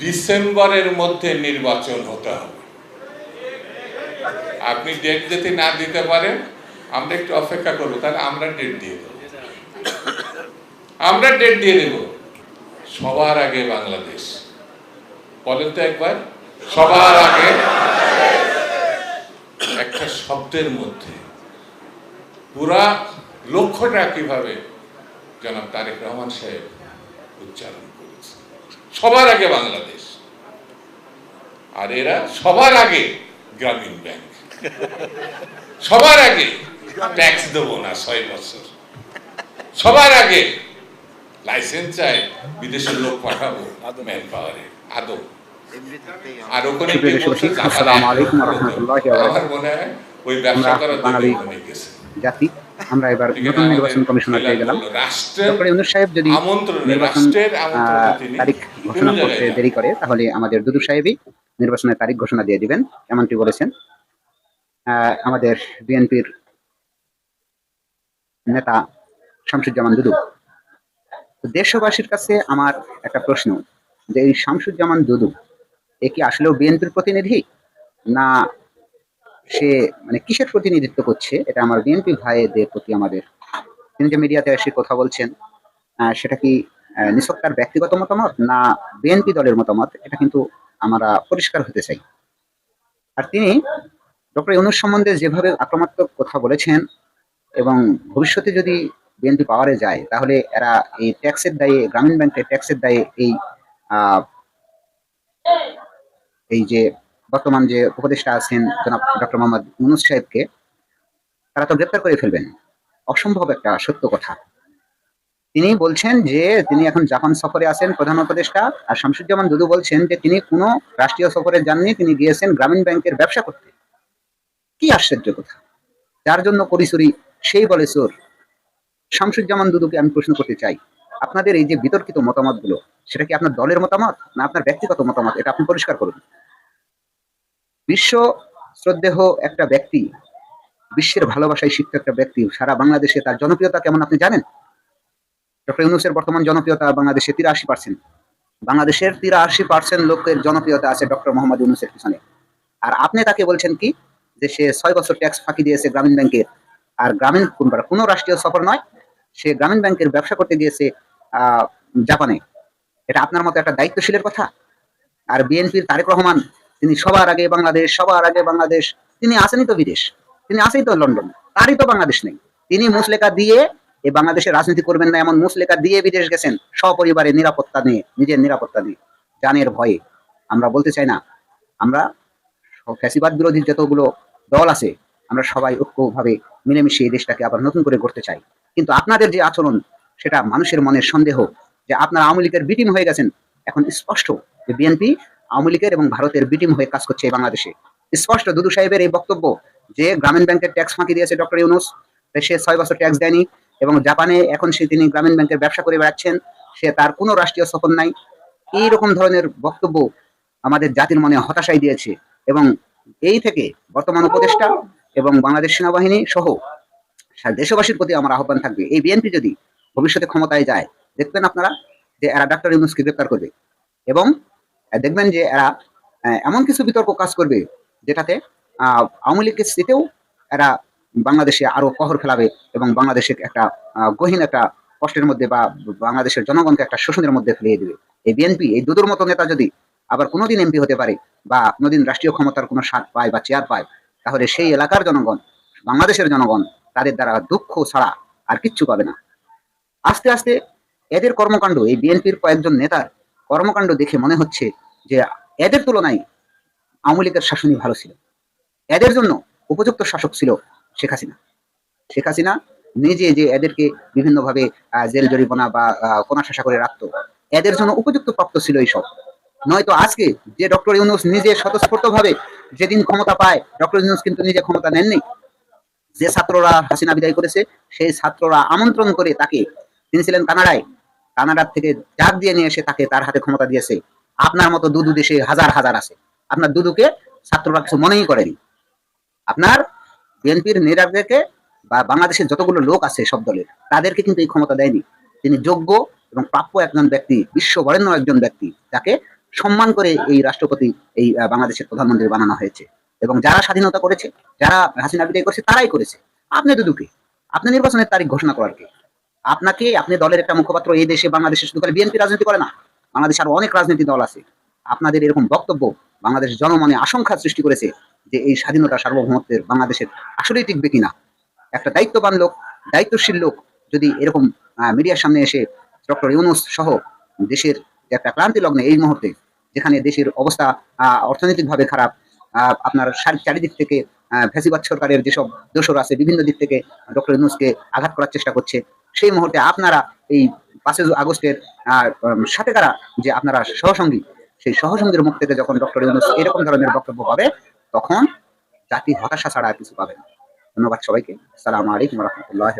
ডিসেম্বরের মধ্যে নির্বাচন হতে হবে। আপনি ডেট যদি না দিতে পারেন, আমরা একটু অপেক্ষা করব, তাহলে আমরা ডেট দিয়ে দেবো। আমরা ডেট দিয়ে দেব। সবার আগে বাংলাদেশ। বলেন তো একবার, সবার আগে। একটা শব্দের মধ্যে। পুরা লক্ষ্যটা কীভাবে? জনাব তারেক রহমান সাহেব উচ্চারণ সবার আগে বাংলাদেশ। আর এরা সবার আগে গ্রামীণ ব্যাংক। সবার আগে ট্যাক্স দেবো না ছয় বছর। সবার আগে লাইসেন্স চাই বিদেশের লোক পাঠাবো ম্যান পাওয়ারে। আদৌ। আর ওখানে আমার মনে হয় ওই ব্যবসা আমরা করার বাঙালি জন্য ওখানে গেছে। জাতি আমরা এবার নতুন নির্বাচন কমিশনার পেয়ে গেলাম। ডক্টর ইউনুস সাহেব যদি নির্বাচন তারিখ ঘোষণা করতে দেরি করে তাহলে আমাদের দুদু সাহেবই নির্বাচনের তারিখ ঘোষণা দিয়ে দিবেন এমনটি বলেছেন। আমাদের বিএনপির নেতা শামসুজ্জামান দুদু। দেশবাসীর কাছে আমার একটা প্রশ্ন যে এই শামসুজ্জামান দুদু এ কি আসলেও বিএনপির প্রতিনিধি? না সে মানে কিসের প্রতিনিধিত্ব করছে? এটা আমার বিএনপি ভাইদের প্রতি আমাদের। তিনি যে মিডিয়াতে এসে কথা বলছেন সেটা কি নিছক তার ব্যক্তিগত মতামত না বিএনপি দলের মতামত, এটা কিন্তু আমরা পরিষ্কার হতে চাই। আর তিনি ডক্টর ইউনুস সম্বন্ধে যেভাবে আক্রমাত্মক কথা বলেছেন এবং ভবিষ্যতে যদি বিএনপি পাওয়ারে যায়, তাহলে এরা এই ট্যাক্সের দায়ে, গ্রামীণ ব্যাংকের ট্যাক্সের দায়ে এই এই যে বর্তমান যে উপদেষ্টা আছেন জনাব ডক্টর মোহাম্মদ ইউনুস সাহেবকে, তারা তো গ্রেপ্তার করে ফেলবেন। অসম্ভব একটা সত্য কথা। তিনি বলছেন যে তিনি এখন জাপান সফরে আছেন প্রধান উপদেষ্টা। আর শামসুজ্জামান দুদু বলছেন যে তিনি কোনো রাষ্ট্রীয় সফরে যাননি, তিনি গিয়েছেন গ্রামীণ ব্যাংকের ব্যবসা করতে। কি আশ্চর্য কথা। যার জন্য পরিচুরি সেই বলে চোর। শামসুজ্জামান দুদুকে আমি প্রশ্ন করতে চাই, আপনাদের এই যে বিতর্কিত মতামতগুলো, সেটা কি আপনার দলের মতামত না আপনার ব্যক্তিগত মতামত? এটা আপনি পরিষ্কার করুন। বিশ্ব শ্রদ্ধেহ একটা ব্যক্তি, বিশ্বের ভালোবাসায় শিক্ষিত একটা ব্যক্তি, সারা বাংলাদেশে তার জনপ্রিয়তা কেমন আপনি জানেন? ডক্টর ইউনুসের বর্তমান জনপ্রিয়তা বাংলাদেশে তিরাশি পার্সেন্ট বাংলাদেশের তিরাশি পার্সেন্ট লোকের জনপ্রিয়তা আছে ডক্টর মোহাম্মদ ইউনুসের পিছনে। আর আপনি তাকে বলছেন কি? যে সে ছয় বছর ট্যাক্স ফাঁকি দিয়েছে গ্রামীণ ব্যাংকের। আর গ্রামীণ কোন- রাষ্ট্রীয় সফর নয়, সে গ্রামীণ ব্যাংকের ব্যবসা করতে গিয়েছে জাপানে। এটা আপনার মতো একটা দায়িত্বশীলের কথা? আর বিএনপির তারেক রহমান, তিনি সবার আগে বাংলাদেশ, সবার আগে বাংলাদেশ। তিনি আসেনি তো বিদেশ, তিনি আসেই তো লন্ডন, তারই তো বাংলাদেশ নেই। তিনি মুসলেখা দিয়ে এই বাংলাদেশে রাজনীতি করবেন না এমন মুসলেখা দিয়ে বিদেশ গেছেন সপরিবারে নিরাপত্তা নিয়ে নিজের নিরাপত্তা নিয়ে জানের ভয়ে। আমরা বলতে চাই না, আমরা ফ্যাসিবাদ বিরোধী যতগুলো দল আছে, আমরা সবাই ঐক্যভাবে মিলেমিশে এই দেশটাকে আবার নতুন করে গড়তে চাই। কিন্তু আপনাদের যে আচরণ, সেটা মানুষের মনের সন্দেহ যে আপনারা আওয়ামী লীগের বিটিম হয়ে গেছেন। এখন স্পষ্ট যে বিএনপি আওয়ামী লীগের এবং ভারতের বিটিম হয়ে কাজ করছে এই বাংলাদেশে। স্পষ্ট, দুদু সাহেবের এই বক্তব্য যে গ্রামীণ ব্যাংকের ট্যাক্স ফাঁকি দিয়েছে ডক্টর ইউনুস, সে ছয় বছর ট্যাক্স দেয়নি। এবং জাপানে এখন সে তিনি গ্রামীণ ব্যাংকের ব্যবসা করে বেড়াচ্ছেন, সে তার কোনো রাষ্ট্রীয় সফর নাই। এইরকম ধরনের বক্তব্য আমাদের জাতির মনে হতাশাই দিয়েছে এবং এই থেকে বর্তমান উপদেষ্টা এবং বাংলাদেশ সেনাবাহিনী সহ দেশবাসীর প্রতি আমার আহ্বান থাকবে। এই বিএনপি যদি ভবিষ্যতে ক্ষমতায় যায়, দেখবেন আপনারা যে এরা ডাক্তার ইউনুসকে গ্রেপ্তার করবে এবং দেখবেন যে এরা এমন কিছু বিতর্ক কাজ করবে যেটাতে আওয়ামী লীগের স্মৃতিতেও এরা বাংলাদেশে আরও কহর ফেলাবে এবং বাংলাদেশে একটা গহীন একটা কষ্টের মধ্যে বা বাংলাদেশের জনগণকে একটা শোষণের মধ্যে ফেলিয়ে দেবে। এই বিএনপি, এই দুদুর মতো নেতা যদি আবার কোনোদিন এমপি হতে পারে বা কোনোদিন রাষ্ট্রীয় ক্ষমতার কোনো স্বাদ পায় বা চেয়ার পায়, তাহলে সেই এলাকার জনগণ, বাংলাদেশের জনগণ তাদের দ্বারা দুঃখ ছাড়া আর কিচ্ছু পাবে না। আস্তে আস্তে এদের কর্মকাণ্ড, এই বিএনপির কয়েকজন নেতার কর্মকাণ্ড দেখে মনে হচ্ছে যে এদের তুলনায় আওয়ামী লীগের শাসনই ভালো ছিল। এদের জন্য উপযুক্ত শাসক ছিল শেখ হাসিনা। শেখ হাসিনা নিজে যে এদেরকে বিভিন্নভাবে জেল জরিমানা বা কোনা শাসা করে রাখতো, এদের জন্য উপযুক্ত প্রাপ্ত ছিল এইসব। নয়তো আজকে যে ডক্টর ইউনুস নিজে স্বতঃস্ফূর্ত ভাবে যেদিন ক্ষমতা পায়, ডক্টর ইউনুস কিন্তু নিজে ক্ষমতা নেননি। যে ছাত্ররা হাসিনা বিদায় করেছে, সেই ছাত্ররা আমন্ত্রণ করে তাকে, তিনি ছিলেন কানাডায়। কানাডার থেকে ডাক দিয়ে নিয়ে এসে তাকে তার হাতে ক্ষমতা দিয়েছে। আপনার মতো দুদু দেশে হাজার হাজার আছে। আপনার দুদুকে ছাত্ররা কিছু মনেই করেনি। আপনার বিএনপির নেতাদেরকে বা বাংলাদেশের যতগুলো লোক আছে সব দলের, তাদেরকে কিন্তু এই ক্ষমতা দেয়নি। তিনি যোগ্য এবং প্রাপ্য একজন ব্যক্তি বিশ্ব বরেণ্য একজন ব্যক্তি, যাকে সম্মান করে এই রাষ্ট্রপতি, এই বাংলাদেশের প্রধানমন্ত্রী বানানো হয়েছে। এবং যারা স্বাধীনতা করেছে, যারা হাসিনা বিদায় করেছে, তারাই করেছে। আপনি দুদুকে, আপনি নির্বাচনের তারিখ ঘোষণা করার কি? আপনাকে, আপনি দলের একটা মুখপাত্র, এই দেশে, বাংলাদেশে শুধু করে বিএনপি রাজনীতি করে না, বাংলাদেশে আরও অনেক রাজনীতি দল আছে। আপনাদের এরকম বক্তব্য বাংলাদেশ জনমনে আশঙ্কা সৃষ্টি করেছে। যে এই স্বাধীনতা সার্বভৌমত্বের বাংলাদেশের আসলেই টিকবে কিনা? একটা দায়িত্ববান লোক দায়িত্বশীল লোক যদি এরকম মিডিয়ার সামনে এসে ডক্টর ইউনুস সহ দেশের একটা ক্লান্তি লগ্নে এই মুহূর্তে যেখানে দেশের অবস্থা অর্থনৈতিকভাবে খারাপ আপনার চারিদিক থেকে আহ, ফ্যাসিবাদ সরকারের যেসব দোষর আছে বিভিন্ন দিক থেকে ডক্টর ইউনুসকে আঘাত করার চেষ্টা করছে সেই মুহূর্তে আপনারা এই পাঁচই আগস্টের সাথে কারা যে আপনারা সহসঙ্গী সেই সহসঙ্গীর মুখ থেকে যখন ডক্টর ইউনুস এরকম ধরনের বক্তব্য পাবে তখন জাতি হতাশা ছাড়া কিছু পাবে না। ধন্যবাদ সবাইকে। সালাম আলাইকুম রহমতুল্লাহ